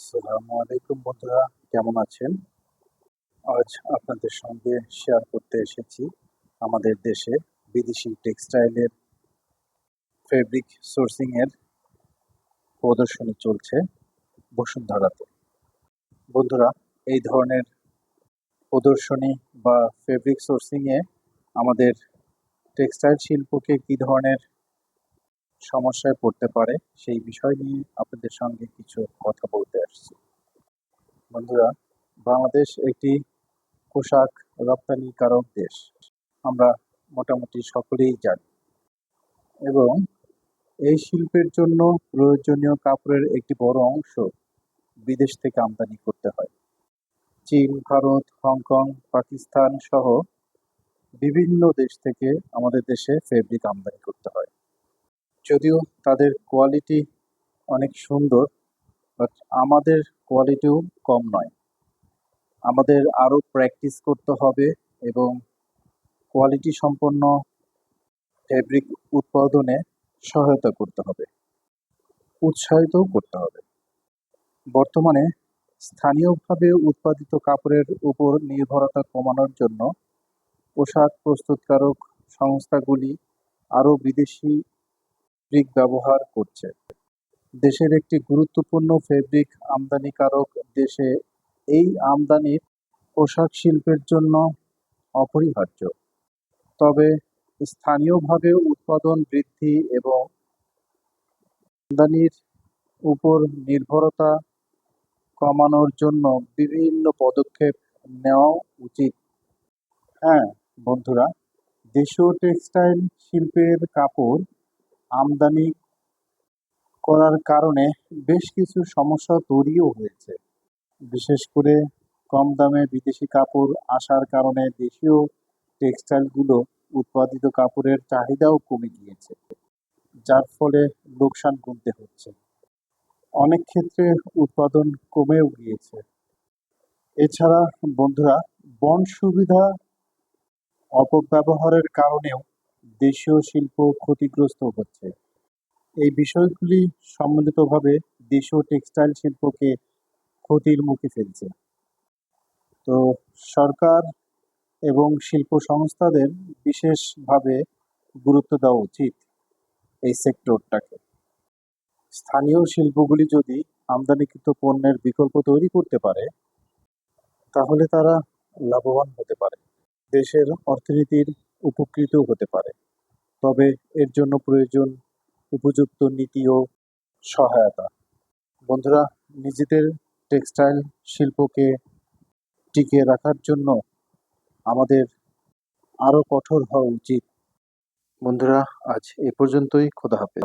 আসসালামু আলাইকুম বন্ধুরা, কেমন আছেন? আজ আপনাদের সঙ্গে শেয়ার করতে এসেছি আমাদের দেশে বিদেশি টেক্সটাইলের ফেব্রিক সোর্সিংয়ের প্রদর্শনী চলছে বসুন্ধরাতে। বন্ধুরা, এই ধরনের প্রদর্শনী বা ফেব্রিক সোর্সিংয়ে আমাদের টেক্সটাইল শিল্পকে কী ধরনের সমস্যায় পড়তে পারে, সেই বিষয় নিয়ে আপনাদের সঙ্গে কিছু কথা বলতে আসছি। বন্ধুরা, বাংলাদেশ একটি পোশাক রপ্তানিকারক দেশ। আমরা মোটামুটি সকলেই জানি। এবং এই শিল্পের জন্য প্রয়োজনীয় কাপড়ের একটি বড় অংশ বিদেশ থেকে আমদানি করতে হয়। চীন, ভারত, হংকং, পাকিস্তান সহ বিভিন্ন দেশ থেকে আমাদের দেশে ফেব্রিক আমদানি করতে হয়। যদিও তাদের কোয়ালিটি অনেক সুন্দর বাট আমাদের কোয়ালিটিও কম নয়। আমাদের আরও প্র্যাকটিস করতে হবে এবং কোয়ালিটি সম্পন্ন ফেব্রিক উৎপাদনে সহায়তা করতে হবে। উৎসাহিতও করতে হবে। বর্তমানে স্থানীয়ভাবে উৎপাদিত কাপড়ের উপর নির্ভরতা কমানোর জন্য পোশাক প্রস্তুতকারক সংস্থাগুলি আরও বিদেশি ফেব্রিক ব্যবহার করছে। দেশের একটি গুরুত্বপূর্ণ ফেব্রিক আমদানিকারক দেশে এই আমদানির পোশাক শিল্পের জন্য অপরিহার্য। তবে স্থানীয়ভাবে উৎপাদন বৃদ্ধি এবং আমদানির উপর নির্ভরতা কমানোর জন্য বিভিন্ন পদক্ষেপ নেওয়া উচিত। হ্যাঁ বন্ধুরা, দেশীয় টেক্সটাইল শিল্পের কাপড় আমদানি করার কারণে বেশ কিছু সমস্যা তৈরিও হয়েছে। বিশেষ করে কম দামে বিদেশি কাপড় আসার কারণে দেশীয় টেক্সটাইলগুলো উৎপাদিত কাপড়ের চাহিদাও কমে গিয়েছে, যার ফলে লোকসান গুনতে হচ্ছে। অনেক ক্ষেত্রে উৎপাদন কমেও গিয়েছে। এছাড়া বন্ধুরা, বন সুবিধা অপব্যবহারের কারণেও দেশীয় শিল্প ক্ষতিগ্রস্ত হচ্ছে। এই বিষয়গুলি সম্মিলিতভাবে দেশীয় টেক্সটাইল শিল্পকে ক্ষতির মুখে ফেলছে। তো সরকার এবং শিল্প সংস্থাদের বিশেষভাবে গুরুত্ব দেওয়া উচিত এই সেক্টরটাকে। স্থানীয় শিল্পগুলি যদি আমদানিকৃত পণ্যের বিকল্প তৈরি করতে পারে, তাহলে তারা লাভবান হতে পারে। দেশের অর্থনীতির উপকৃত হতে পারে। তবে এর জন্য প্রয়োজন উপযুক্ত নীতি ও সহায়তা। বন্ধুরা, নিজেদের টেক্সটাইল শিল্পকে টিকিয়ে রাখার জন্য আমাদের আরও কঠোর হওয়া উচিত। বন্ধুরা, আজ এ পর্যন্তই। খোদা হাফেজ।